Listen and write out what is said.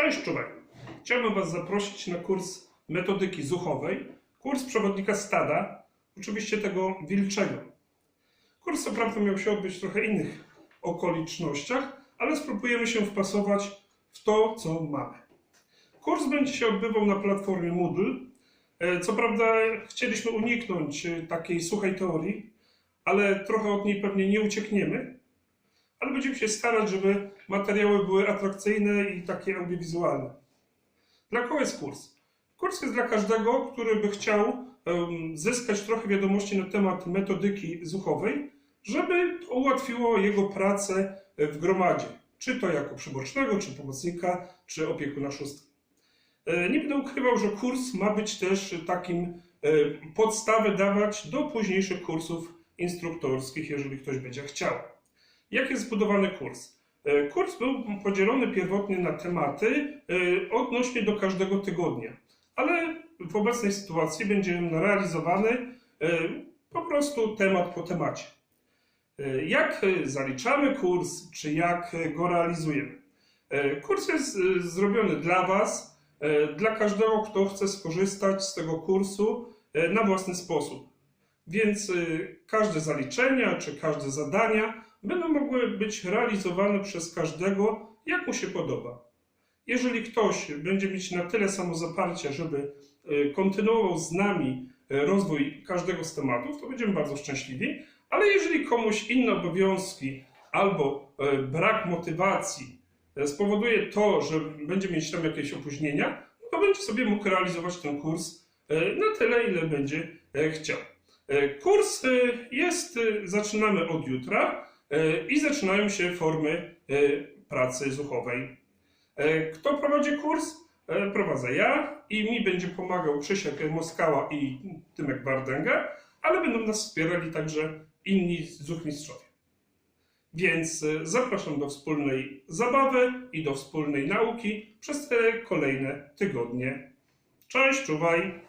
Cześć, czuwaj. Chciałbym Was zaprosić na kurs metodyki zuchowej, kurs przewodnika stada, oczywiście tego wilczego. Kurs co prawda miał się odbyć w trochę innych okolicznościach, ale spróbujemy się wpasować w to, co mamy. Kurs będzie się odbywał na platformie Moodle. E, Co prawda chcieliśmy uniknąć e, takiej suchej teorii, ale trochę od niej pewnie nie uciekniemy, ale będziemy się starać, żeby materiały były atrakcyjne i takie audiowizualne. Dla kogo jest kurs? Kurs jest dla każdego, który by chciał zyskać trochę wiadomości na temat metodyki zuchowej, żeby to ułatwiło jego pracę w gromadzie, czy to jako przybocznego, czy pomocnika, czy opiekuna szóstki. E, Nie będę ukrywał, że kurs ma być też takim e, podstawę dawać do późniejszych kursów instruktorskich, jeżeli ktoś będzie chciał. Jak jest zbudowany kurs? E, Kurs był podzielony pierwotnie na tematy e, odnośnie do każdego tygodnia, ale w obecnej sytuacji będzie realizowany e, po prostu temat po temacie. Jak zaliczamy kurs, czy jak go realizujemy? Kurs jest zrobiony dla Was, dla każdego, kto chce skorzystać z tego kursu na własny sposób. Więc e, każde zaliczenia czy każde zadania będą mogły być realizowane przez każdego, jak mu się podoba. Jeżeli ktoś będzie mieć na tyle samozaparcia, żeby e, kontynuował z nami e, rozwój każdego z tematów, to będziemy bardzo szczęśliwi. Ale jeżeli komuś inne obowiązki albo brak motywacji spowoduje to, że będzie mieć tam jakieś opóźnienia, to będzie sobie mógł realizować ten kurs na tyle, ile będzie chciał. E, Kurs e, jest, e, zaczynamy od jutra i zaczynają się formy pracy zuchowej. Kto prowadzi kurs? Prowadzę ja i mi będzie pomagał Krzysiek Moskała i Tymek Bardęga, ale będą nas wspierali także inni zuchmistrzowie. Więc zapraszam do wspólnej zabawy i do wspólnej nauki przez te kolejne tygodnie. Cześć, czuwaj!